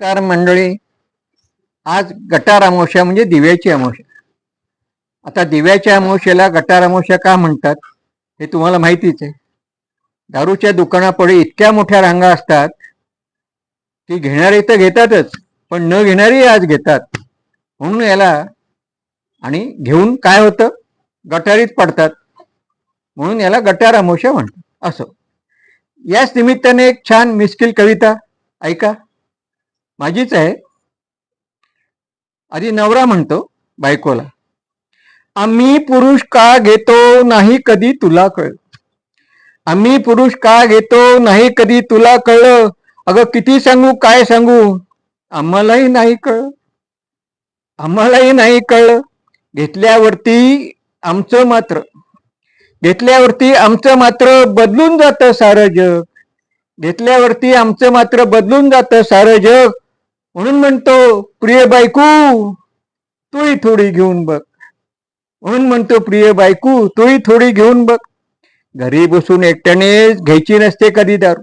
Car मंडळी. आज गटार अमावस्या म्हणजे दिव्याची अमावस्या. आता दिव्याच्या अमावस्येला गटार अमावस्या का म्हणतात हे तुम्हाला माहितीच आहे. दारूच्या दुकानापुढे इतक्या मोठ्या रांगा असतात की घेणारे तर घेतातच पण न घेणारी आज घेतात. म्हणून याला आणि घेऊन काय होतं? गटारीत पडतात. म्हणून याला गटार अमावस्या म्हणतात. असं. याच निमित्ताने एक छान मिस्किल कविता ऐका. माझीच आहे. आधी नवरा म्हणतो बायकोला आम्ही पुरुष का घेतो नाही कधी तुला कळ आम्ही पुरुष का घेतो नाही कधी तुला कळलं? अगं किती सांगू काय सांगू? आम्हालाही नाही कळलं. आम्हालाही नाही कळलं. घेतल्यावरती आमचं मात्र घेतल्यावरती आमचं मात्र बदलून जातं सारं जग. घेतल्यावरती आमचं मात्र बदलून जातं सारं जग. म्हणून म्हणतो प्रिय बायकू तूही थोडी घेऊन बघ. म्हणून म्हणतो प्रिय बायकू तूही थोडी घेऊन बघ. घरी बसून एकट्यानेच घ्यायची नसते कधी दारू.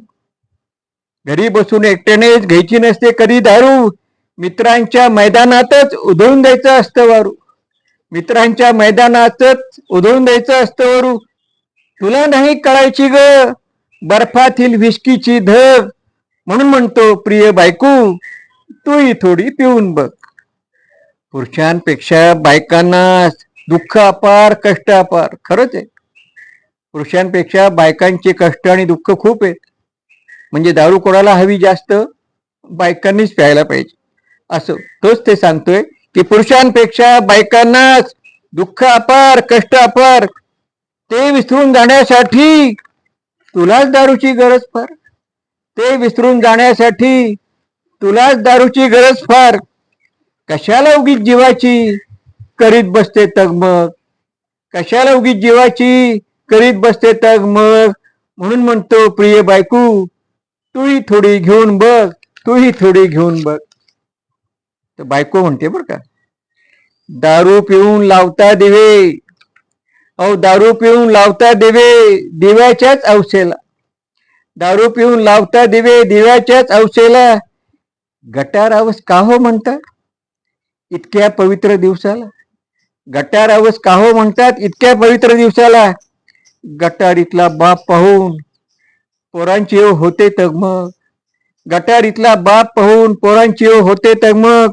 घरी बसून एकट्यानेच घ्यायची नसते कधी दारू. मित्रांच्या मैदानातच उधळून द्यायचं असतं वारू. मित्रांच्या मैदानातच उधळून द्यायचं असतं वारू. तुला नाही कळायची ग बर्फातील विस्कीची धग. म्हणून म्हणतो प्रिय बायकू तूही थोडी पिऊन बघ. पुरुषांपेक्षा बायकांना दुःख अपार कष्ट अपार खरंच आहे. पुरुषांपेक्षा बायकांचे कष्ट आणि दुःख खूप आहेत. म्हणजे दारू कोणाला हवी जास्त? बायकांनीच प्यायला पाहिजे. असं तोच ते सांगतोय की पुरुषांपेक्षा बायकांनाच दुःख अपार कष्ट अपार ते विसरून जाण्यासाठी तुलाच दारूची गरज फार. ते विसरून जाण्यासाठी तुलाच दारूची गरज फार. कशाला उगीच जीवाची? करीत बसते तगमग. कशाला उगीच जीवाची? करीत बसते तगमग. म्हणून म्हणतो प्रिय बायकू तूही थोडी घेऊन बघ तूही थोडी घेऊन बघ. तर बायको म्हणते बर का दारू पिऊन लावता दिवे. अहो दारू पिऊन लावता दिवे दिव्याच्याच अवसेला. दारू पिऊन लावता दिवे दिव्याच्याच अवसेला. गटार का हो म्हणतात? इतक्या पवित्र दिवसाला. गटार का हो म्हणतात? इतक्या पवित्र दिवसाला. गटारीतला बाप पाहून पोरांची ओढ होते तगमग. गटारीतला बाप पाहून पोरांची ओढ होते तगमग.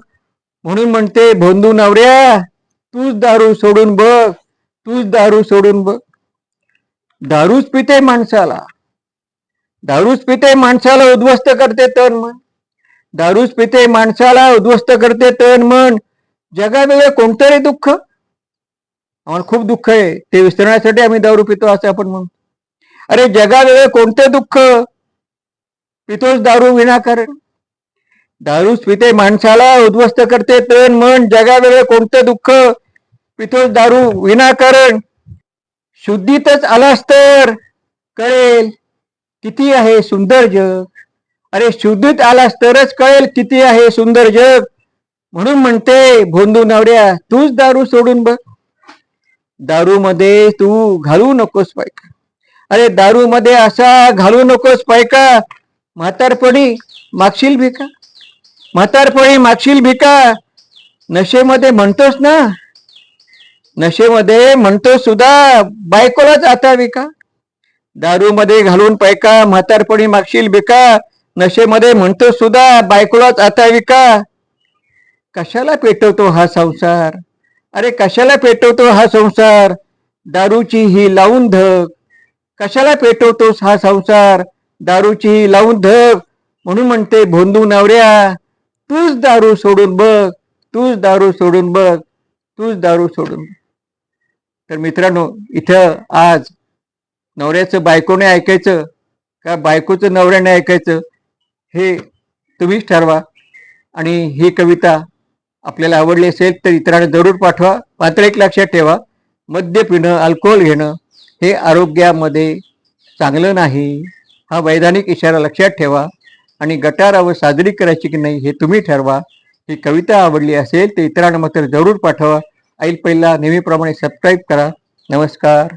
म्हणून म्हणते भोंदू नवऱ्या तूच दारू सोडून बघ. तूच दारू सोडून बघ. दारूच पिते माणसाला. दारूच पिते माणसाला उद्ध्वस्त करते तन मन. दारूच पिते माणसाला उद्ध्वस्त करते तन मन. जगावेगळे कोणतंही दुःख? आम्हाला खूप दुःख आहे. ते विसरण्यासाठी आम्ही दारू पितो असं आपण म्हणतो अरे जगावेगळे कोणते दुःख? पितोच दारू विनाकारण. दारूच पिते माणसाला उद्ध्वस्त करते तन मन. जगावेगळे कोणते दुःख? पितोच दारू विनाकारण. शुद्धीतच आलास तर कळेल. किती आहे सुंदर जग. अरे शुद्धीत आलास तरच कळेल किती आहे सुंदर जग. म्हणून म्हणते भोंदू नवऱ्या तूच दारू सोडून बघ. दारू मध्ये तू घालू नकोस पायका अरे दारू मध्ये असा घालू नकोस पायका म्हातारपणी मागशील भिका. म्हातारपणी मागशील भिका. नशेमध्ये म्हणतोस ना. नशेमध्ये म्हणतोस सुद्धा बायकोलाच आता विका दारू मध्ये घालून पैका म्हातारपणी मागशील भिका. नशेमध्ये म्हणतो सुद्धा बायकोलाच आता विका. कशाला पेटवतो हा संसार? अरे कशाला पेटवतो हा संसार? दारूची ही लावून धग कशाला पेटवतोस हा संसार? दारूची ही लावून धग म्हणून म्हणते भोंदू नवऱ्या. तूच दारू सोडून बघ. तूच दारू सोडून बघ. तूच दारू सोडून तर मित्रांनो इथं आज नवऱ्याचं बायकोने ऐकायचं का बायकोचं नवऱ्याने ऐकायचं? हे तुम्हीच ठरवा. आणि ही कविता आपल्याला आवडली असेल तर इतरांना जरूर पाठवा. मात्र एक लक्षात ठेवा मद्य पिणं अल्कोहोल घेणं हे आरोग्यामध्ये चांगलं नाही. हा वैधानिक इशारा लक्षात ठेवा आणि गटारावर साजरी करायची की नाही हे तुम्ही ठरवा. ही कविता आवडली असेल तर इतरांना मात्र जरूर पाठवा. आईल पहिला नेहमीप्रमाणे सबस्क्राईब करा. नमस्कार.